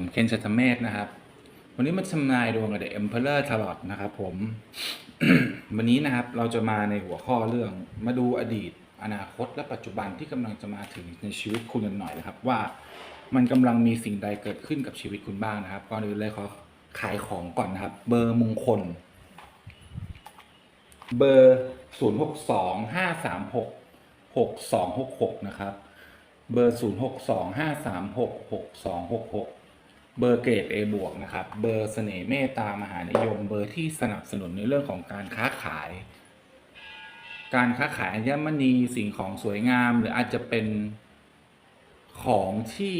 ผมเคนชัตเมธนะครับ วันนี้มาทำนายดวงกับ The Emperor Tarot นะครับผม วันนี้นะครับเราจะมาในหัวข้อเรื่องมาดูอดีต อนาคตและปัจจุบันที่กำลังจะมาถึงในชีวิตคุณกันหน่อยนะครับ ว่ามันกำลังมีสิ่งใดเกิดขึ้นกับชีวิตคุณบ้างนะครับ ก่อนอื่นเลยขอขายของก่อนนะครับ เบอร์มงคล เบอร์0 6 2 5 3 6 6 2 6 6นะครับเบอร์ 0 6 2 5 3 6 6 2 6 6 เบอร์เกรด A บวกนะครับ เบอร์เสน่ห์เมตตามหานิยม เบอร์ที่สนับสนุนในเรื่องของการค้าขาย การค้าขายอัญมณีสิ่งของสวยงาม หรืออาจจะเป็นของที่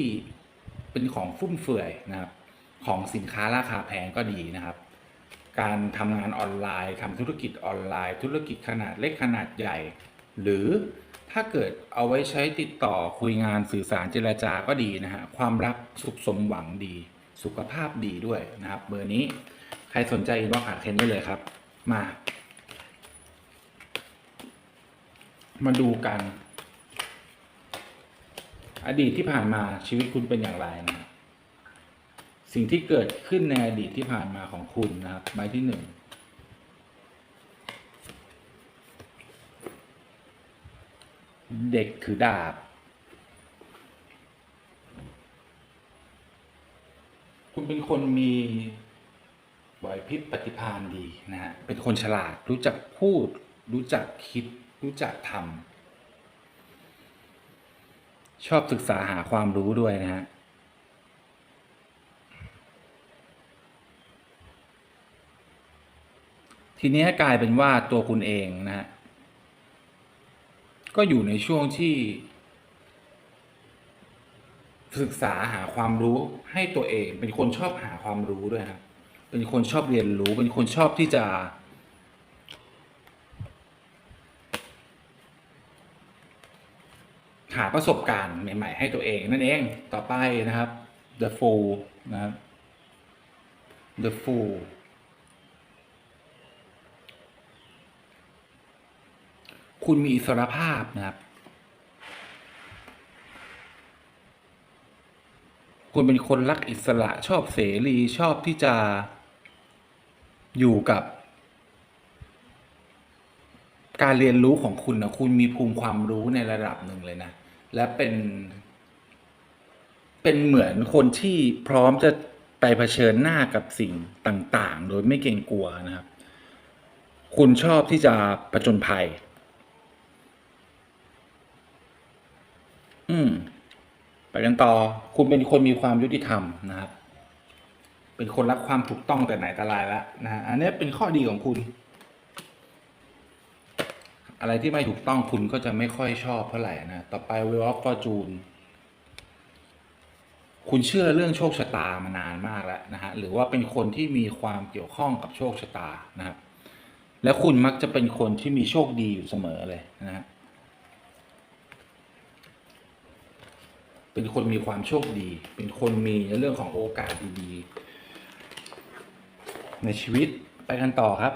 เป็นของฟุ่มเฟือยนะครับ ของสินค้าราคาแพงก็ดีนะครับ การทำงานออนไลน์ทำธุรกิจออนไลน์ ธุรกิจขนาดเล็กขนาดใหญ่ หรือ ถ้าเกิดเอาไว้ใช้ติดต่อคุยงานสื่อสารเจรจาก็ดีนะฮะความรักสุขสมหวังดี สุขภาพดีด้วยนะครับ เบอร์นี้ใครสนใจอินบ็อกซ์หาเคนได้เลยครับ มา มาดูกัน อดีตที่ผ่านมาชีวิตคุณเป็นอย่างไรนะสิ่งที่เกิดขึ้นในอดีตที่ผ่านมาของคุณนะครับใบที่หนึ่ง เด็กถือดาบ คุณเป็นคนมีไหวพริบปฏิภาณดีนะฮะเป็นคนฉลาดรู้จักพูด รู้จักคิด รู้จักทำชอบศึกษาหาความรู้ด้วยนะฮะทีนี้กลายเป็นว่าตัวคุณเองนะฮะ ก็อยู่ในช่วงที่ ศึกษาหาความรู้ให้ตัวเอง เป็นคนชอบหาความรู้ด้วยครับ เป็นคนชอบเรียนรู้ เป็นคนชอบที่จะ หาประสบการณ์ใหม่ ๆ ให้ตัวเอง นั่นเองต่อไปนะครับ the fool นะครับ the fool คุณมีอิสรภาพนะครับ คุณเป็นคนรักอิสระชอบเสรีชอบที่จะอยู่กับ การเรียนรู้ของคุณนะคุณมีภูมิความรู้ในระดับหนึ่งเลยนะ และเป็น เป็นเหมือนคนที่พร้อมจะไปเผชิญหน้ากับสิ่งต่าง ๆ โดยไม่เกรงกลัวนะครับ คุณชอบที่จะผจญภัย อืม ไปกันต่อ คุณเป็นคนมีความยุติธรรมนะครับ เป็นคนรักความถูกต้องแต่ไหนแต่ไรแล้วนะอันนี้เป็นข้อดีของคุณ อะไรที่ไม่ถูกต้องคุณก็จะไม่ค่อยชอบเท่าไหร่นะต่อไป Wheel of Fortune คุณเชื่อเรื่องโชคชะตามานานมากแล้วนะฮะหรือว่าเป็นคนที่มีความเกี่ยวข้องกับโชคชะตานะครับ และคุณมักจะเป็นคนที่มีโชคดีอยู่เสมอเลยนะฮะ เป็นคนมีความโชคดี เป็นคนมีในเรื่องของโอกาสดีๆ ในชีวิตไปกันต่อครับ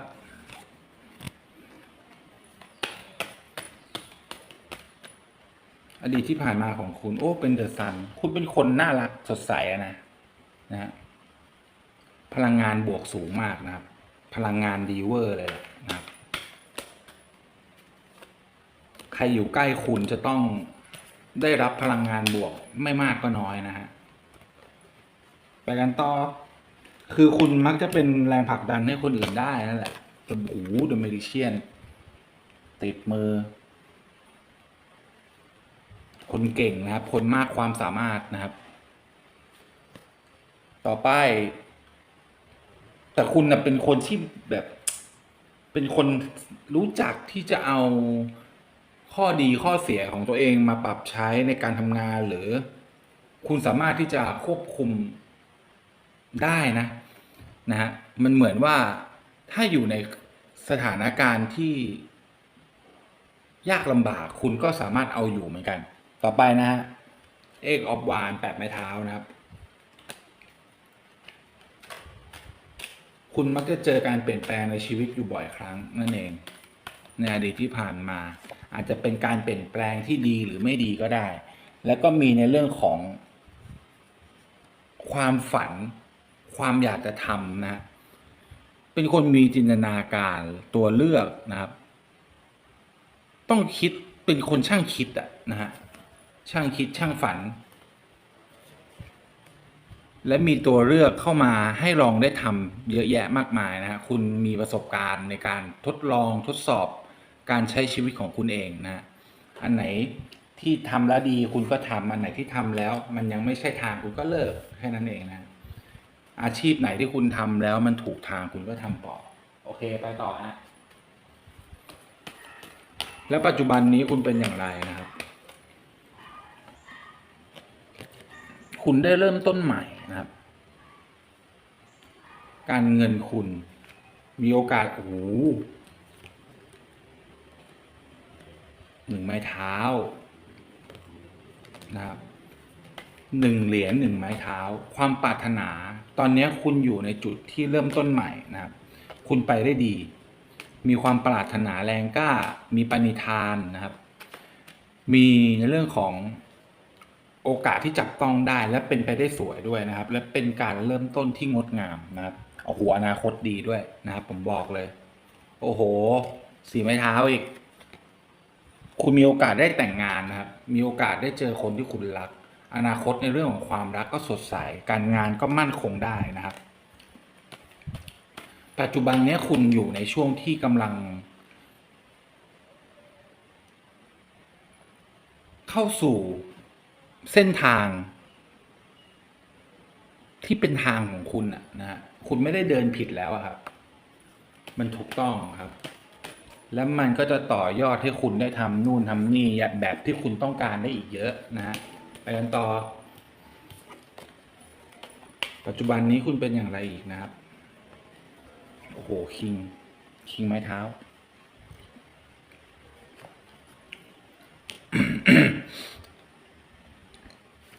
อดีตที่ผ่านมาของคุณ โอ้ เป็นเดอะซัน คุณเป็นคนน่ารักสดใสะนะนะฮะพลังงานบวกสูงมากนะครับ พลังงานดีเวอร์เลยนะครับ ใครอยู่ใกล้คุณจะต้อง ได้รับพลังงานบวกไม่มากก็น้อยนะฮะไปกันต่อ คือคุณมักจะเป็นแรงผลักดันให้คนอื่นได้นั่นแหละโอ้โหเดอะเมดิเชียน ติดมือ คนเก่งนะครับ คนมากความสามารถนะครับ ต่อไป แต่คุณนะเป็นคนที่แบบ เป็นคนรู้จักที่จะเอา ข้อดีข้อเสียของตัวเองมาปรับใช้ในการทำงานหรือ คุณสามารถที่จะควบคุมได้นะนะฮะมันเหมือนว่าถ้าอยู่ในสถานการณ์ที่ ยากลำบากคุณก็สามารถเอาอยู่เหมือนกัน ต่อไปนะฮะเอกออฟวานแปดไม้เท้านะครับ คุณมักจะเจอการเปลี่ยนแปลงในชีวิตอยู่บ่อยครั้งนั่นเองในอดีตที่ผ่านมา อาจจะเป็นการเปลี่ยนแปลงที่ดีหรือไม่ดีก็ได้ แล้วก็มีในเรื่องของ ความฝัน ความอยากจะทำนะ เป็นคนมีจินตนาการตัวเลือกนะครับ ต้องคิดเป็นคนช่างคิดอะนะฮะช่างคิดช่างฝัน และมีตัวเลือกเข้ามาให้ลองได้ทำเยอะแยะมากมายนะฮะคุณมีประสบการณ์ในการทดลองทดสอบ การใช้ชีวิตของคุณเองนะ อันไหนที่ทำแล้วดีคุณก็ทำอันไหนที่ทำแล้ว มันยังไม่ใช่ทางคุณก็เลิกแค่นั้นเองนะ อาชีพไหนที่คุณทำแล้วมันถูกทางคุณก็ทำต่อ โอเคไปต่อฮะแล้วปัจจุบันนี้คุณเป็นอย่างไรนะครับ คุณได้เริ่มต้นใหม่นะครับ การเงินคุณมีโอกาสโอ้โหนึ่งไม้เท้านะครับหนึ่งเหรียญหนึ่งไม้เท้า ความปรารถนา ตอนนี้คุณอยู่ในจุดที่เริ่มต้นใหม่นะครับ คุณไปได้ดี มีความปรารถนาแรงกล้า มีปณิธานนะครับ มีในเรื่องของโอกาสที่จับต้องได้และเป็นไปได้สวยด้วยนะครับ และเป็นการเริ่มต้นที่งดงามนะครับโอ้โหอนาคตดีด้วยนะครับ ผมบอกเลย โอ้โห สีไม้เท้าอีก คุณมีโอกาสได้แต่งงานนะครับ มีโอกาสได้เจอคนที่คุณรัก อนาคตในเรื่องของความรักก็สดใส การงานก็มั่นคงได้นะครับ ปัจจุบันเนี้ยคุณอยู่ในช่วงที่กำลัง เข้าสู่เส้นทาง ที่เป็นทางของคุณอะนะฮะ คุณไม่ได้เดินผิดแล้วครับ มันถูกต้องครับ แล้วมันก็จะต่อยอดให้คุณได้ทำนู่นทำนี่แบบที่คุณต้องการได้อีกเยอะนะฮะไปกันต่อ ปัจจุบันนี้คุณเป็นอย่างไรอีกนะครับ โอ้โห คิง คิงไม้เท้า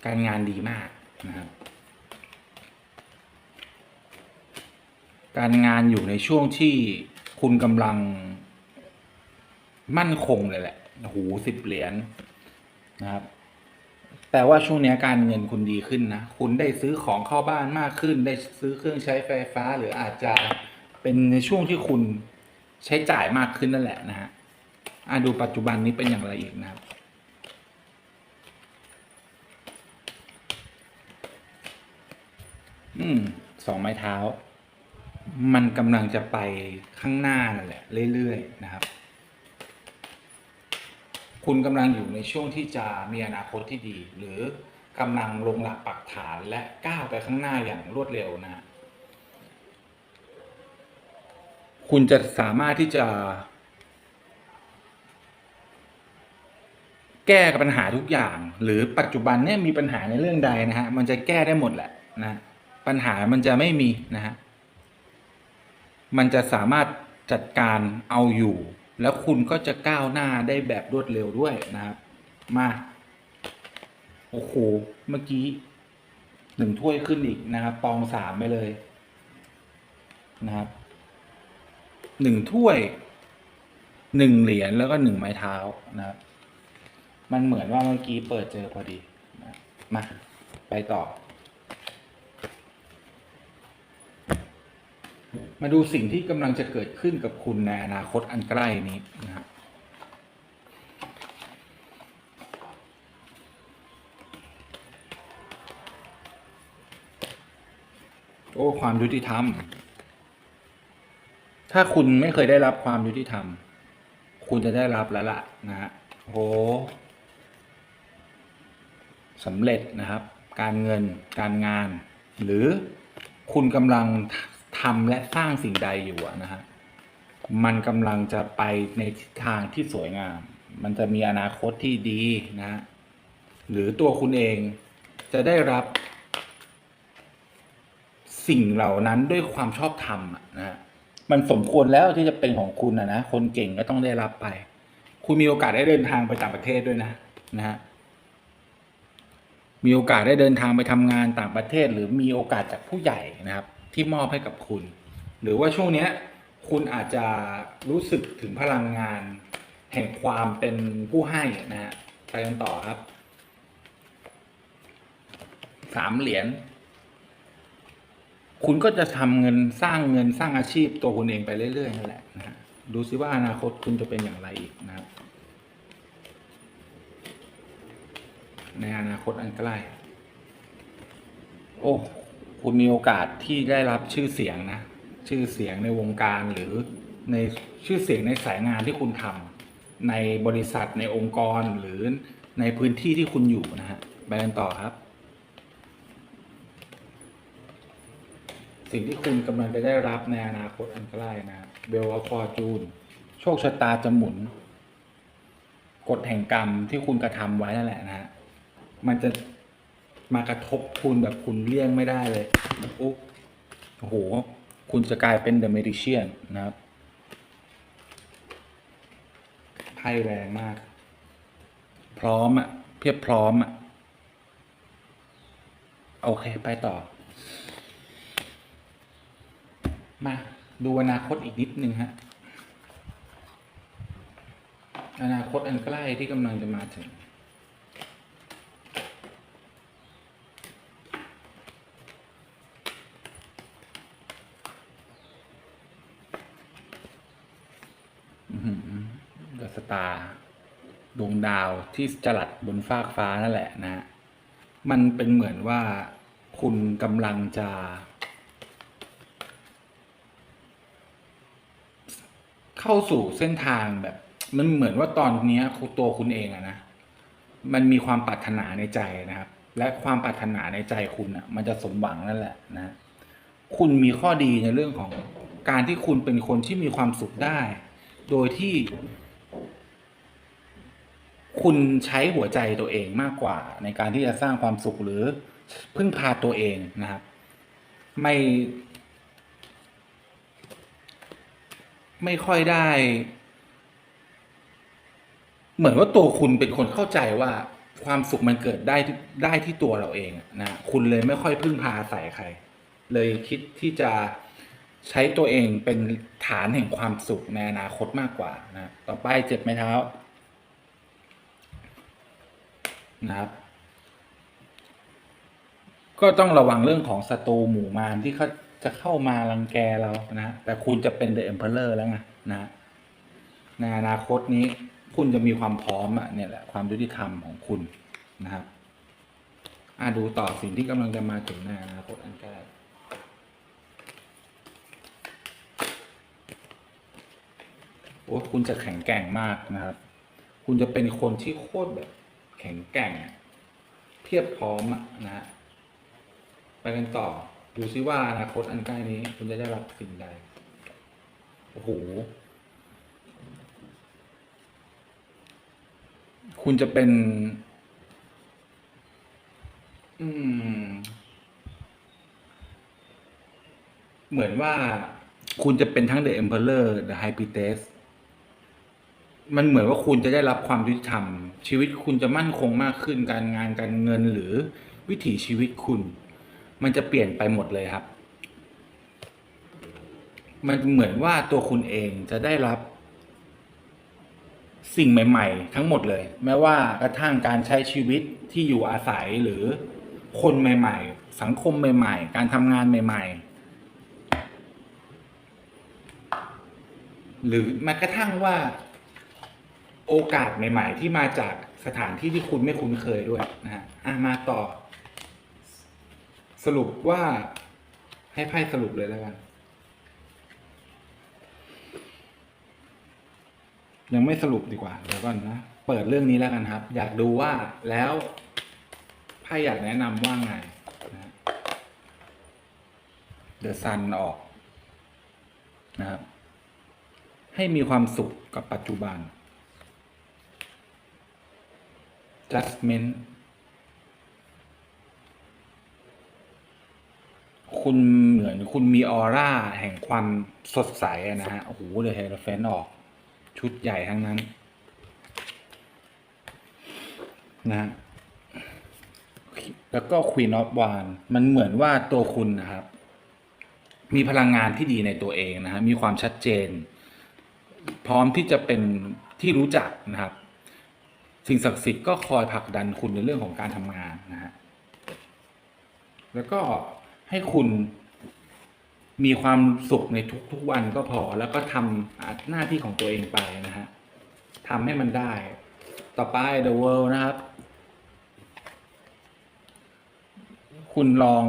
การงานดีมากนะครับ การงานอยู่ในช่วงที่คุณกำลัง มั่นคงเลยแหละโอ้โหสิบเหรียญนะครับ แต่ว่าช่วงนี้การเงินคุณดีขึ้นนะ คุณได้ซื้อของเข้าบ้านมากขึ้น ได้ซื้อเครื่องใช้ไฟฟ้า หรืออาจจะเป็นในช่วงที่คุณใช้จ่ายมากขึ้นนั่นแหละนะฮะอะดูปัจจุบันนี้เป็นอย่างไรอีกนะครับอืมสองไม้เท้า มันกำลังจะไปข้างหน้านั่นแหละ เรื่อยๆนะครับ คุณกำลังอยู่ในช่วงที่จะมีอนาคตที่ดี หรือกำลังลงหลักปักฐานและก้าวไปข้างหน้าอย่างรวดเร็วนะฮะคุณจะสามารถที่จะ แก้กับปัญหาทุกอย่าง หรือปัจจุบันเนี่ยมีปัญหาในเรื่องใดนะฮะมันจะแก้ได้หมดแหละนะปัญหามันจะไม่มีนะฮะมันจะสามารถจัดการเอาอยู่ แล้วคุณก็จะก้าวหน้าได้แบบรวดเร็วด้วยนะครับ มา โอ้โห เมื่อกี้หนึ่งถ้วยขึ้นอีกนะครับตองสามไปเลยนะครับหนึ่งถ้วยหนึ่งเหรียญแล้วก็หนึ่งไม้เท้านะครับ มันเหมือนว่าเมื่อกี้เปิดเจอพอดี มา ไปต่อ มาดูสิ่งที่กำลังจะเกิดขึ้นกับคุณในอนาคตอันใกล้นี้นะครับโอ้ความยุติธรรม ถ้าคุณไม่เคยได้รับความยุติธรรม คุณจะได้รับแล้วล่ะนะฮะโอ้สำเร็จนะครับ การเงินการงาน หรือคุณกำลัง ทำและสร้างสิ่งใดอยู่นะฮะมันกำลังจะไปในทิศทางที่สวยงาม มันจะมีอนาคตที่ดีนะฮะหรือตัวคุณเองจะได้รับสิ่งเหล่านั้นด้วยความชอบธรรมนะฮะมันสมควรแล้วที่จะเป็นของคุณนะนะคนเก่งก็ต้องได้รับไป คุณมีโอกาสได้เดินทางไปต่างประเทศด้วยนะนะฮะมีโอกาสได้เดินทางไปทำงานต่างประเทศ หรือมีโอกาสจากผู้ใหญ่นะครับ ที่มอบให้กับคุณ หรือว่าช่วงเนี้ยคุณอาจจะรู้สึกถึงพลังงาน แห่งความเป็นผู้ให้นะฮะไปกันต่อครับสามเหรียญคุณก็จะทำเงินสร้างเงินสร้างอาชีพตัวคุณเองไปเรื่อยๆนั่นแหละนะฮะดูซิว่าอนาคตคุณจะเป็นอย่างไรอีกนะครับ ในอนาคตอันใกล้ โอ้ คุณมีโอกาสที่ได้รับชื่อเสียงนะ ชื่อเสียงในวงการหรือในชื่อเสียงในสายงานที่คุณทำในบริษัทในองค์กรหรือในพื้นที่ที่คุณอยู่นะฮะไปกันต่อครับ สิ่งที่คุณกำลังจะได้รับในอนาคตอันใกล้นะเบลวฟอร์จูนโชคชะตาจะหมุนกฎแห่งกรรมที่คุณกระทำไว้นั่นแหละนะฮะมันจะ มากระทบคุณแบบคุณเลี่ยงไม่ได้เลยอุ๊โอ้โห คุณจะกลายเป็นเดอะเมดิเชียนนะครับไพ่แรงมาก พร้อมอะเพียบพร้อมอะโอเค ไปต่อ มาดูอนาคตอีกนิดนึงฮะ อนาคตอันใกล้ที่กำลังจะมาถึง สตาร์ดวงดาวที่จรัดบนฟากฟ้านั่นแหละนะฮะมันเป็นเหมือนว่าคุณกำลังจะ เข้าสู่เส้นทางแบบ มันเหมือนว่าตอนนี้คุณตัวคุณเองอะนะ มันมีความปรารถนาในใจนะครับ และความปรารถนาในใจคุณอะมันจะสมหวังนั่นแหละนะ คุณมีข้อดีในเรื่องของการที่คุณเป็นคนที่มีความสุขได้ โดยที่ คุณใช้หัวใจตัวเองมากกว่า ในการที่จะสร้างความสุขหรือพึ่งพาตัวเองนะครับ ไม่ ไม่ค่อยได้ เหมือนว่าตัวคุณเป็นคนเข้าใจว่าความสุขมันเกิดได้ได้ที่ตัวเราเองนะคุณเลยไม่ค่อยพึ่งพาอาศัยใคร เลยคิดที่จะใช้ตัวเองเป็นฐานแห่งความสุขในอนาคตมากกว่านะต่อไปเจ็บไหมเท้า นะครับ ก็ต้องระวังเรื่องของศัตรูหมู่มารที่เขาจะเข้ามารังแกเรานะแต่คุณจะเป็นเดอะเอ็มเพลเลอร์แล้วไงนะในอนาคตนี้คุณจะมีความพร้อมอะเนี่ยแหละความยุติธรรมของคุณนะครับอ่าดูต่อสิ่งที่กำลังจะมาถึงในอนาคตอันใกล้โอ้คุณจะแข็งแกร่งมากนะครับ คุณจะเป็นคนที่โคตรแบบ แข็งแกร่ง เพียบพร้อมนะฮะไปกันต่อ ดูซิว่าอนาคตอันใกล้นี้ คุณจะได้รับสิ่งใด โอ้โห คุณจะเป็น อืม เหมือนว่าคุณจะเป็นทั้ง The Emperor The High Priestess มันเหมือนว่าคุณจะได้รับความยุติธรรม ชีวิตคุณจะมั่นคงมากขึ้น การงานการเงินหรือวิถีชีวิตคุณ มันจะเปลี่ยนไปหมดเลยครับ มันเหมือนว่าตัวคุณเองจะได้รับ สิ่งใหม่ ๆ ทั้งหมดเลย แม้ว่ากระทั่งการใช้ชีวิตที่อยู่อาศัยหรือคนใหม่ ๆ สังคมใหม่ ๆ การทำงานใหม่ ๆหรือแม้กระทั่งว่า โอกาสใหม่ ๆ ที่มาจากสถานที่ที่คุณไม่คุ้นเคยด้วยนะฮะอะมาต่อ สรุปว่าให้ไพ่สรุปเลยแล้วกันยังไม่สรุปดีกว่าเดี๋ยวก่อนนะเปิดเรื่องนี้แล้วกันครับ อยากดูว่าแล้วไพ่อยากแนะนำว่าไงนะเดอะซันออกนะครับให้มีความสุขกับปัจจุบัน judgment คุณเหมือนคุณมีออร่าแห่งความสดใสนะฮะ โอ้โหเดอะเฮลเฟนออก ชุดใหญ่ทั้งนั้น นะฮะแล้วก็ Queen of w a n มันเหมือนว่าตัวคุณนะครับ มีพลังงานที่ดีในตัวเองนะฮะ มีความชัดเจน พร้อมที่จะเป็นที่รู้จักนะครับ สิ่งศักดิ์สิทธิ์ก็คอยผลักดันคุณในเรื่องของการทำงานนะฮะแล้วก็ให้คุณมีความสุขในทุกๆวันก็พอ แล้วก็ทำหน้าที่ของตัวเองไปนะฮะทำให้มันได้ ต่อไป the world นะครับ คุณลอง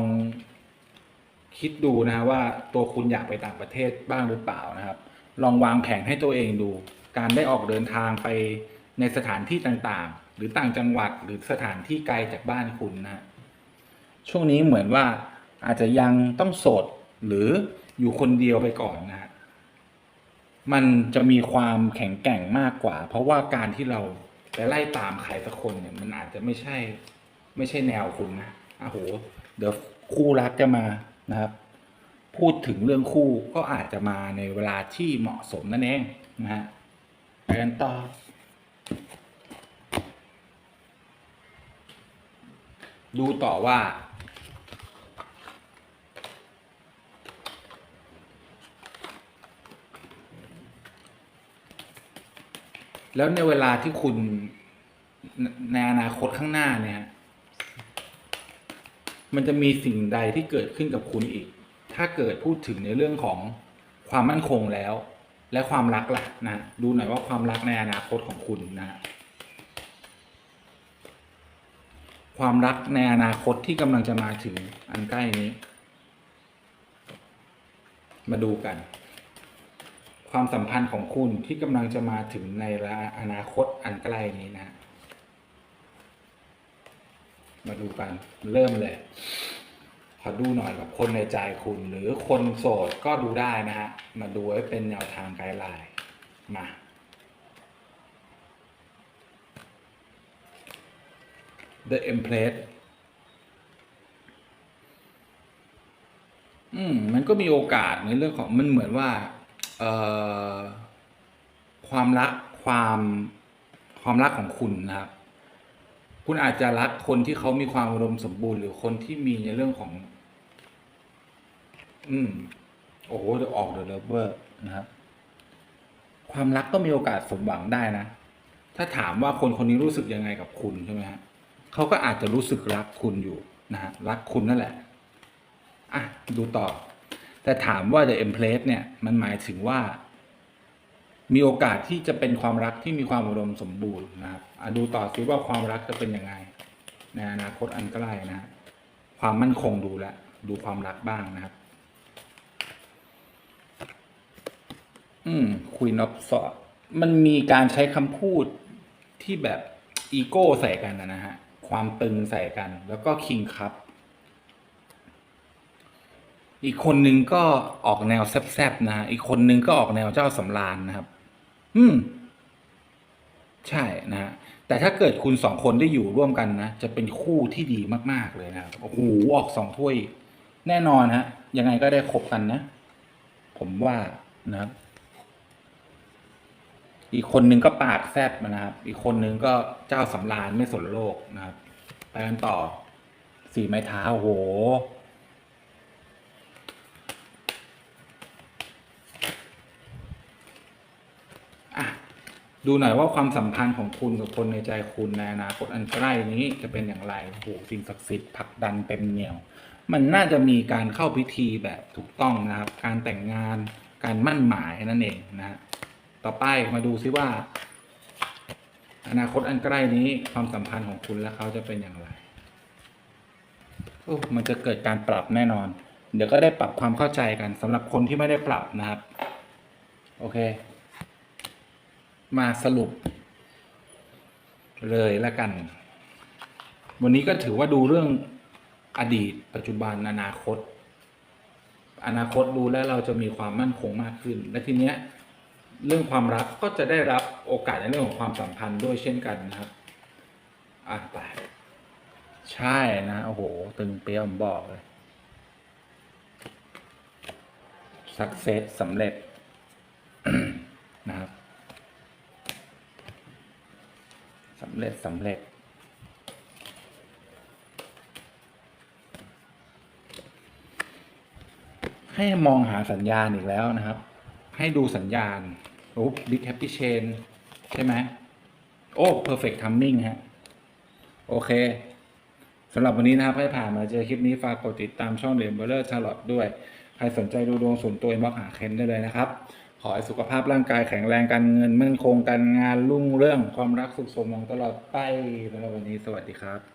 คิดดูนะฮะว่าตัวคุณอยากไปต่างประเทศบ้างหรือเปล่านะครับ ลองวางแผนให้ตัวเองดู การได้ออกเดินทางไป ในสถานที่ต่างๆ หรือต่างจังหวัดหรือสถานที่ไกลจากบ้านคุณนะฮะช่วงนี้เหมือนว่าอาจจะยังต้องโสดหรืออยู่คนเดียวไปก่อนนะฮะมันจะมีความแข็งแกร่งมากกว่า เพราะว่าการที่เราไปไล่ตามใครสักคนเนี่ย มันอาจจะไม่ใช่ ไม่ใช่แนวคุณนะอะโห เดี๋ยวคู่รักจะมานะครับ พูดถึงเรื่องคู่ก็อาจจะมาในเวลาที่เหมาะสมนั่นเองนะฮะไปกันต่อ ดูต่อว่า แล้วในเวลาที่คุณในอนาคตข้างหน้าเนี่ย มันจะมีสิ่งใดที่เกิดขึ้นกับคุณอีก ถ้าเกิดพูดถึงในเรื่องของความมั่นคงแล้ว และความรักล่ะนะดูหน่อยว่าความรักในอนาคตของคุณนะความรักในอนาคตที่กำลังจะมาถึงอันใกล้นี้ มาดูกัน ความสัมพันธ์ของคุณที่กำลังจะมาถึงในอนาคตอันใกล้นี้นะ มาดูกันเริ่มเลย ขอดูหน่อยกับคนในใจคุณหรือคนโสดก็ดูได้นะฮะ มาดูไว้เป็นแนวทางไกด์ไลน์มา The Empress อืมมันก็มีโอกาสในเรื่องของมันเหมือนว่า เอ่อ ความรักความความรักของคุณนะครับ คุณอาจจะรักคนที่เขามีความอุดมสมบูรณ์ หรือคนที่มีในเรื่องของ อืม โอ้โหเดี๋ยวออกเดอะเลเวอร์นะครับ ความรักก็มีโอกาสสมหวังได้นะ ถ้าถามว่าคนคนนี้รู้สึกยังไงกับคุณใช่ไหมฮะเขาก็อาจจะรู้สึกรักคุณอยู่นะฮะรักคุณนั่นแหละ อะ ดูต่อ แต่ถามว่า The Empress เนี่ย มันหมายถึงว่า มีโอกาสที่จะเป็นความรักที่มีความอุดมสมบูรณ์นะครับอะดูต่อซิว่าความรักจะเป็นยังไงในอนาคตอันใกล้นะ ความมั่นคงดูแลดูความรักบ้างนะครับ อืม คุยนอฟสอมันมีการใช้คำพูดที่แบบอีโก้ใส่กันนะฮะ ความตึงใส่กัน แล้วก็คิงครับ อีกคนนึงก็ออกแนวแซบๆนะฮะอีกคนนึงก็ออกแนวเจ้าสำราญนะครับ อืม ใช่นะฮะแต่ถ้าเกิดคุณสองคนได้อยู่ร่วมกันนะ จะเป็นคู่ที่ดีมากๆเลยนะครับโอ้โหออกสองถ้วย แน่นอนฮะ ยังไงก็ได้คบกันนะ ผมว่านะครับ อีกคนนึงก็ปากแซบนะครับ อีกคนนึงก็เจ้าสำราญไม่สนโลกนะครับไปกันต่อสี่ไม้เท้าโอ้โหดูหน่อยว่าความสัมพันธ์ของคุณกับคนในใจคุณในอนาคตอันใกล้นี้จะเป็นอย่างไรโอ้โหสิ่งศักดิ์สิทธิ์ผลักดันเต็มเหนียว มันน่าจะมีการเข้าพิธีแบบถูกต้องนะครับ การแต่งงาน การมั่นหมายนั่นเองนะฮะ ต่อไปมาดูซิว่า อนาคตอันใกล้นี้ความสัมพันธ์ของคุณและเขาจะเป็นอย่างไรโอ้มันจะเกิดการปรับแน่นอน เดี๋ยวก็ได้ปรับความเข้าใจกันสำหรับคนที่ไม่ได้ปรับนะครับ โอเค มาสรุป เลยละกัน วันนี้ก็ถือว่าดูเรื่องอดีต ปัจจุบันอนาคต อนาคตดูแล้วเราจะมีความมั่นคงมากขึ้น และทีเนี้ย เรื่องความรักก็จะได้รับโอกาสในเรื่องของความสัมพันธ์ด้วยเช่นกันนะครับ อะไป ใช่นะโอ้โห ตึงเปี้ยมบอกเลยสักเซสสำเร็จนะครับสำเร็จสำเร็จ ให้มองหาสัญญาณอีกแล้วนะครับ ให้ดูสัญญาณโอ้บิ๊กแฮปปี้เชนใช่ไหมโอ้ perfect timing ฮะ โอเคสำหรับวันนี้นะครับให้ผ่านมาเจอคลิปนี้ ฝากกดติดตามช่องเดมเบอร์เลอร์ชาร์ลอตด้วย ใครสนใจดูดวงส่วนตัวอินบ็อกหาเคนได้เลยนะครับ ขอให้สุขภาพร่างกายแข็งแรงการเงินมั่นคงการงานรุ่งเรื่องความรักสุขสมหวังตลอดไปสำหรับวันนี้สวัสดีครับ